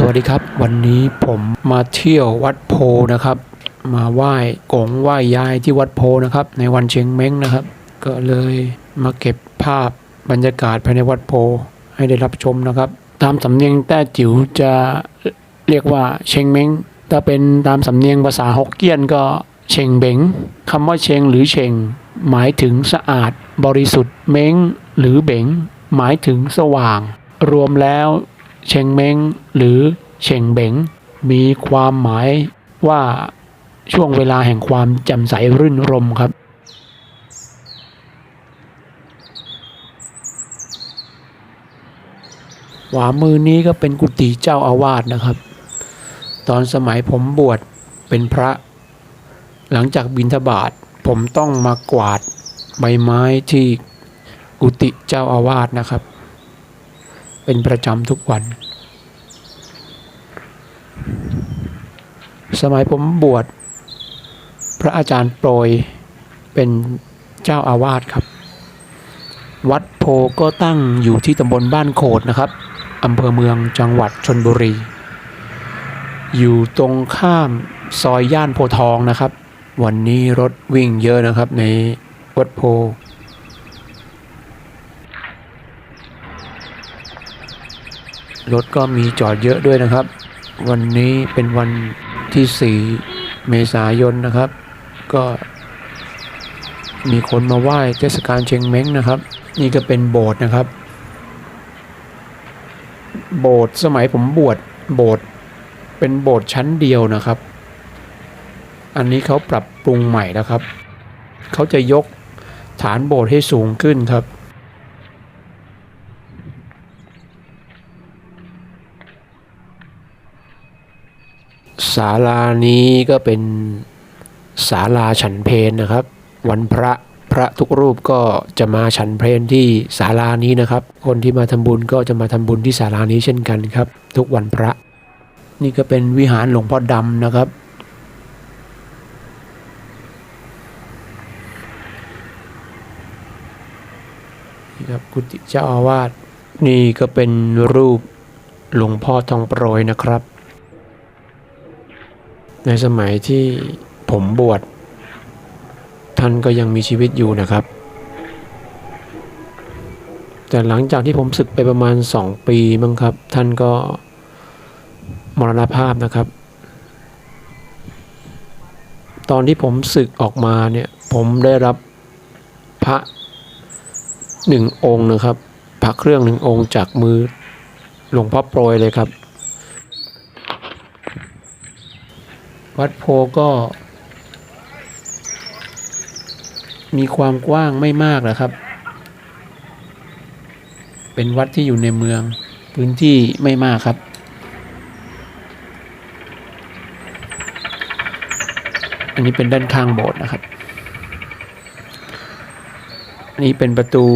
สวัสดีครับ วันนี้ผมมาเที่ยววัดโพนะครับ มาไหว้กงไหว้ยายที่วัดโพนะครับ ในวันเชียงเม้งนะครับ ก็เลยมาเก็บภาพบรรยากาศภายในวัดโพให้ได้รับชมนะครับ ตามสำเนียงแต้จิ๋วจะเรียกว่าเชงเม้งถ้าเป็นตามสำเนียงภาษาฮกเกี้ยนก็เชงเบงคำว่าเชงหรือเชงหมายถึงสะอาด บริสุทธิ์เม้งหรือเบงหมายถึงสว่าง รวมแล้ว เชงเมงหรือเชงเบงมีความหมายว่าช่วงเวลาแห่งความแจ่มใสรื่นรมครับ ขวามือนี้ก็เป็นกุฏิเจ้าอาวาสนะครับ ตอนสมัยผมบวชเป็นพระ หลังจากบิณฑบาตผมต้องมากวาดใบไม้ที่กุฏิเจ้าอาวาสนะครับ เป็นประจำทุกวัน สมัยผมบวชพระอาจารย์โปรยเป็นเจ้าอาวาสครับ วัดโพก็ตั้งอยู่ที่ตำบลบ้านโขดนะครับอำเภอเมืองจังหวัดชนบุรี อยู่ตรงข้ามซอยย่านโพทองนะครับ วันนี้รถวิ่งเยอะนะครับในวัดโพ รถก็มีจอดเยอะด้วยนะครับ วันนี้เป็นวันที่ 4 เมษายนนะครับ ก็มีคนมาไหว้เทศกาลเชงเม้งนะครับ นี่ก็เป็นโบสถ์นะครับ โบสถ์สมัยผมบวชโบสถ์เป็นโบสถ์ชั้นเดียวนะครับ อันนี้เขาปรับปรุงใหม่แล้วครับ เขาจะยกฐานโบสถ์ให้สูงขึ้นครับ ศาลานี้ก็เป็นศาลาฉันเพลนะครับ วันพระพระทุกรูปก็จะมาฉันเพลที่ศาลานี้นะครับ คนที่มาทำบุญก็จะมาทำบุญที่ศาลานี้เช่นกันครับ ทุกวันพระ นี่ก็เป็นวิหารหลวงพ่อดำนะครับ นี่ครับกุฏิเจ้าอาวาสนี่ก็เป็นรูปหลวงพ่อทองโปรยนะครับ ในสมัยที่ผมบวชท่านก็ยังมีชีวิตอยู่นะครับ แต่หลังจากที่ผมศึกไปประมาณสองปีมั้งครับ ท่านก็มรณภาพนะครับ ตอนที่ผมศึกออกมาเนี่ย ผมได้รับพระหนึ่งองค์นะครับ พระเครื่องหนึ่งองค์จากมือหลวงพ่อโปรยเลยครับ วัดโพก็ มีความกว้างไม่มากนะครับ เป็นวัดที่อยู่ในเมือง พื้นที่ไม่มากครับ อันนี้เป็นด้านข้างโบสถ์นะครับ อันนี้เป็นประตู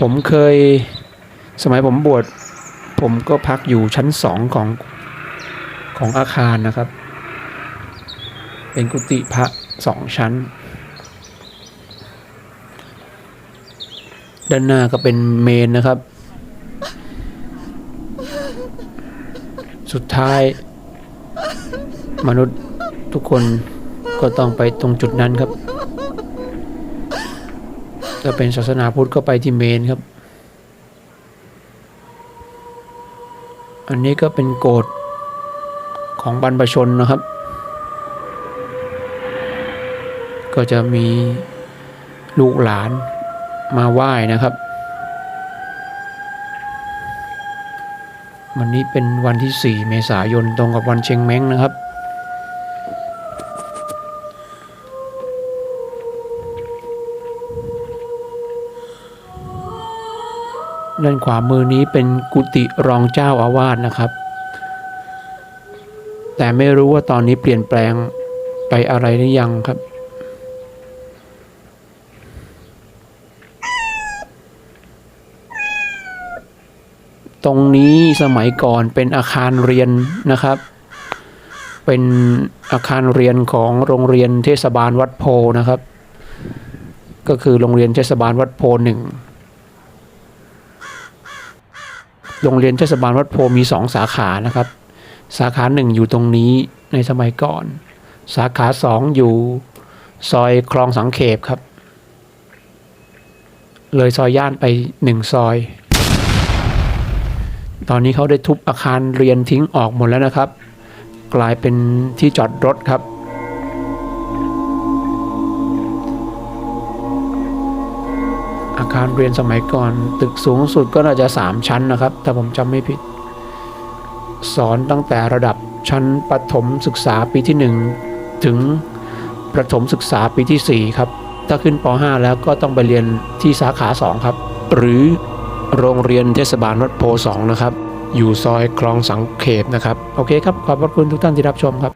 ผมเคยสมัยผมบวชผมก็พักอยู่ชั้นสองของของอาคารนะครับ เป็นกุฏิพระสองชั้น ด้านหน้าก็เป็นเมนนะครับ สุดท้าย มนุษย์ทุกคนก็ต้องไปตรงจุดนั้นครับถ้าเป็นศาสนาพุทธก็ไปที่เมนครับ อันนี้ก็เป็นโกฎของบรรพชนนะครับ ก็จะมีลูกหลานมาไหว้นะครับ วันนี้เป็นวันที่ 4 เมษายนตรงกับวันเชงแม้งนะครับ ด้านขวามือนี้เป็นกุฏิรองเจ้าอาวาสนะครับ แต่ไม่รู้ว่าตอนนี้เปลี่ยนแปลงไปอะไรหรือยังครับ ตรงนี้สมัยก่อนเป็นอาคารเรียนนะครับ เป็นอาคารเรียนของโรงเรียนเทศบาลวัดโพนะครับ ก็คือโรงเรียนเทศบาลวัดโพหนึ่งโรงเรียนเทศบาลวัดโพมีสองสาขานะครับ สาขาหนึ่งอยู่ตรงนี้ในสมัยก่อน สาขาสองอยู่ซอยคลองสังเขปครับ เลยซอยย่านไปหนึ่งซอย ตอนนี้เขาได้ทุบอาคารเรียนทิ้งออกหมดแล้วนะครับ กลายเป็นที่จอดรถครับ อาคารเรียนสมัยก่อน ตึกสูงสุดก็น่าจะ 3 ชั้นนะครับ ถ้าผมจำไม่ผิด สอนตั้งแต่ระดับชั้นประถมศึกษาปีที่ 1 ถึงประถมศึกษาปีที่ 4 ครับ ถ้าขึ้นป .5 แล้วก็ต้องไปเรียนที่สาขา 2 ครับ หรือ โรงเรียนเทศบาลวัดโพสองนะครับ อยู่ซอยคลองสังเขปนะครับ โอเคครับ ขอบพระคุณทุกท่านที่รับชมครับ